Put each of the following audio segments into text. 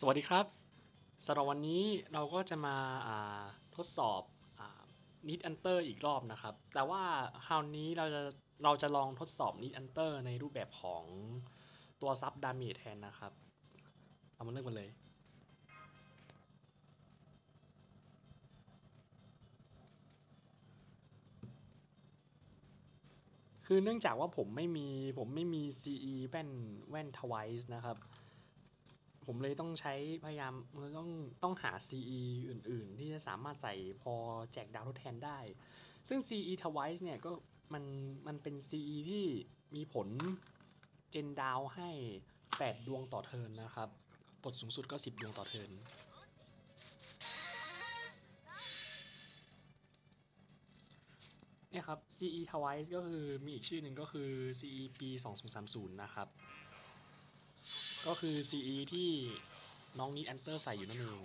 สวัสดีครับสำหรับวันนี้เราก็จะมาาทดสอบนิดอันเตอร์อีกรอบนะครับ แต่ว่าคราวนี้เราจะเราจะลองทดสอบนิดอันเตอร์ในรูปแบบของตัวซับดาเมจแทนนะครับ เอามาเริ่มกันเลย คือเนื่องจากว่าผมไม่มีผมไม่มี CE แว่นแว่นทวายส์นะครับ ผมเลยต้องใช้พยายามต้องต้องหา CE อื่น ๆ ที่จะสามารถใส่พอแจกดาวทดแทนได้ ซึ่ง CE twice เนี่ยก็มันมันเป็น CE ที่มีผลเจนดาวให้ 8 ดวงต่อเทินนะครับ กดสูงสุดก็ 10 ดวงต่อเทินเนี่ยครับ CE twice ก็คือมีอีกชื่อหนึ่งก็คือ CE ปี 2030 นะครับ ก็คือ CE ที่น้องนิดแอนเตอร์ใส่อยู่นั่นเอง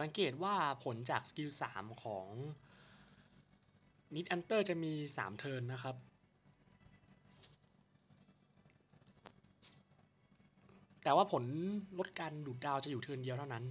สังเกตว่าผลจากสกิล3ของนิดอันเตอร์จะมี 3 เทิร์นนะครับ แต่ว่าผลลดการดูดดาวจะอยู่เทิร์นเดียวเท่านั้น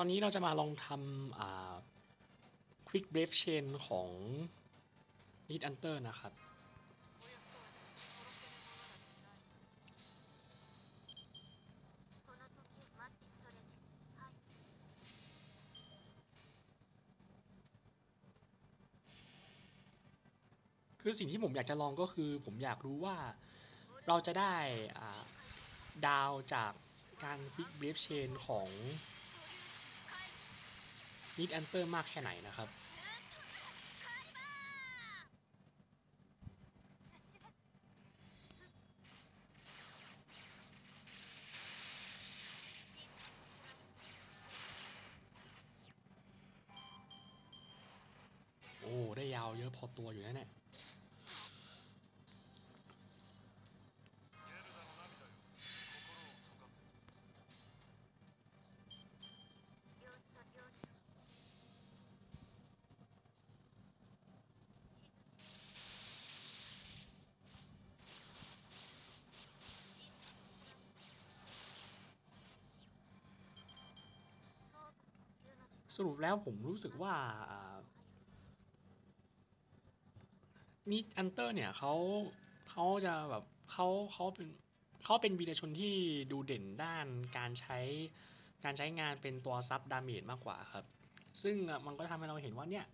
ตอนนี้เราจะมาลองทำ Quick Brave Chain ของ Lead Hunter นะครับ คือสิ่งที่ผมอยากจะลองก็คือผมอยากรู้ว่าเราจะได้ดาวจากการ Quick Brave Chain ของ นิดแอนเซอร์มากแค่ไหนนะครับ โอ้ ได้ยาวเยอะพอตัวอยู่นะเนี่ย สรุปแล้วผมรู้สึกว่านี่อันเตอร์เนี่ยเขาเขาจะแบบเขาเขาเป็นเขาเป็นวีรชนที่ดูเด่นด้านการใช้การใช้งานเป็นตัวซับดาเมจมากกว่าครับ ซึ่งมันก็ทำให้เราเห็นว่าเนี่ย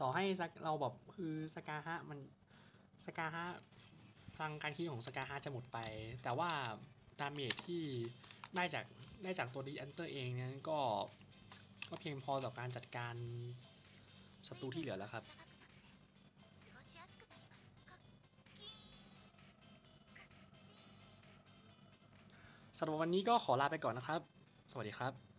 ต่อให้สักเราแบบคือสกาฮะมันสกาฮะพลังการคิดของสกาฮะจะหมดไป แต่ว่าดาเมจที่ได้จากได้จากตัวดีแอนเตอร์เองนั้นก็็เพียงพอต่อการจัดการศัตรูที่เหลือแล้วครับสำหรับวันนี้ก็ขอลาไปก่อนนะครับ สวัสดีครับ